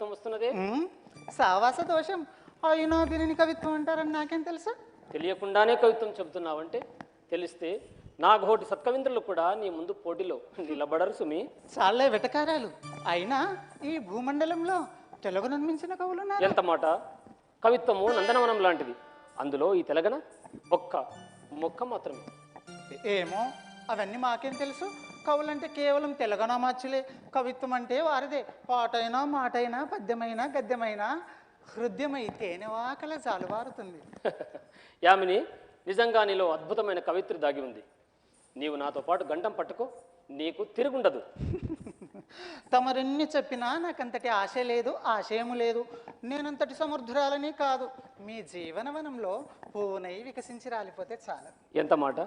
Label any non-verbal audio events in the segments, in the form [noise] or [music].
కవిత్వం వస్తున్నదే? సావాస దోషం. అయినా దీనిని కవిత్వం అంటారని నాకేం తెలుసు? తెలియకుండానే కవిత్వం చెబుతున్నావంటే తెలిస్తే నా ఘోటి సత్కవింద్రులు కూడా నీ ముందు పోటీలో నిలబడరు సుమి. చాలే వెటకారాలు. అయినా ఈ భూమండలంలో తెలుగును మించిన కవులున్నారు ఎంత మాట? కవిత్వము నందనవనం లాంటిది. అందులో ఈ తెలగన ఒక్క మొక్క మాత్రమే. ఏమో అవన్నీ మాకేం తెలుసు? కవులంటే కేవలం తెలంగాణ కవిత్వం అంటే వారిదే. పాటైనా మాటైనా పద్యమైనా గద్యమైనా హృదయమై తేనెవాకల జాలువారుతుంది [laughs] యామిని నిజంగా నీలో అద్భుతమైన కవిత్రి దాగి ఉంది. నీవు నాతో పాటు గంటం పట్టుకో నీకు తిరుగుండదు. [laughs] తమరెన్ని చెప్పినా నాకంతటి ఆశ లేదు ఆశయము లేదు. నేనంతటి సమర్థురాలని కాదు. మీ జీవనవనంలో పువ్వునై వికసించి రాలిపోతే చాలు ఎంత మాట?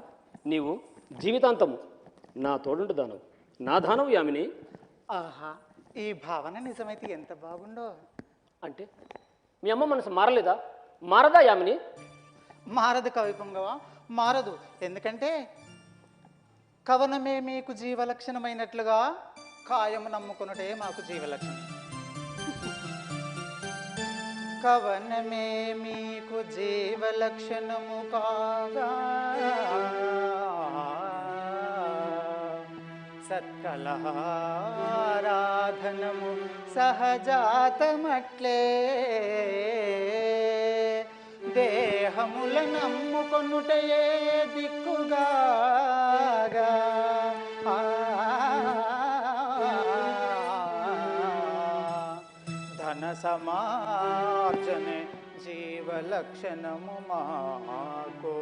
నీవు జీవితాంతము నా తోడుంటు దానవు. నా దానవు యామిని. ఆహా ఈ భావన నిజమైతే ఎంత బాగుండో. అంటే మీ అమ్మ మనసు మారలేదా? మారదా యామిని? మారదు కవి పొంగవ మారదు. ఎందుకంటే కవనమే మీకు జీవలక్షణమైనట్లుగా కాయము నమ్ముకున్నటే మాకు జీవలక్షణం. కవనమే మీకు జీవలక్షణము కాగా. సత్కలహారాధనము సహజాతమట్లే దేహముల నమ్ముకొనుటయే దిక్కుగా ధన సమార్జనే జీవలక్షణము మాకు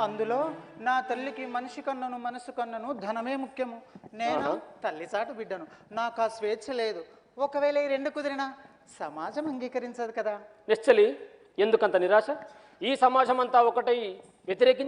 అందులో నా తల్లికి మనిషి కన్నను మనసు కన్నను ధనమే ముఖ్యము. నేను? తల్లి చాటు బిడ్డను. నాకు ఆ స్వేచ్ఛ లేదు. ఒకవేళ ఈ రెండు కుదిరినా సమాజం అంగీకరించదు కదా. నిశ్చలి. ఎందుకంత నిరాశ? ఈ సమాజం అంతా ఒకటై వ్యతిరేకించి